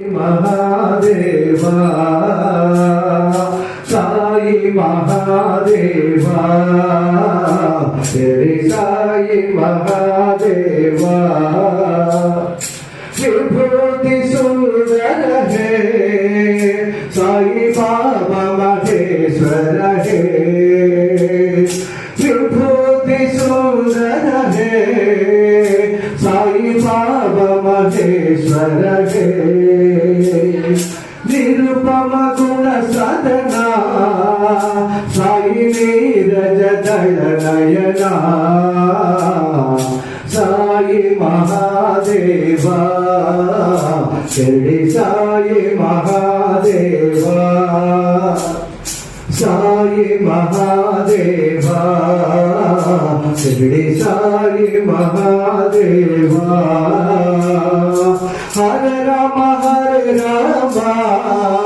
మహాదేవా సాయి మహాదేవా శ్రీ సాయి మహాదేవా. విభూతి సుందర హే సాయి బాబా మహేశ్వర హే. విభూతి సుందర హే సాయి బాబా మహేశ్వర హే. నిరుపమ గుణ సదనా సాయి నీరజ దళ నయనా. సాయి మహాదేవా. షిరిడి సాయి మహాదేవా. సాయి మహాదేవా. షిరిడి సాయి మహాదేవా. హర రామ హర రామ రామ.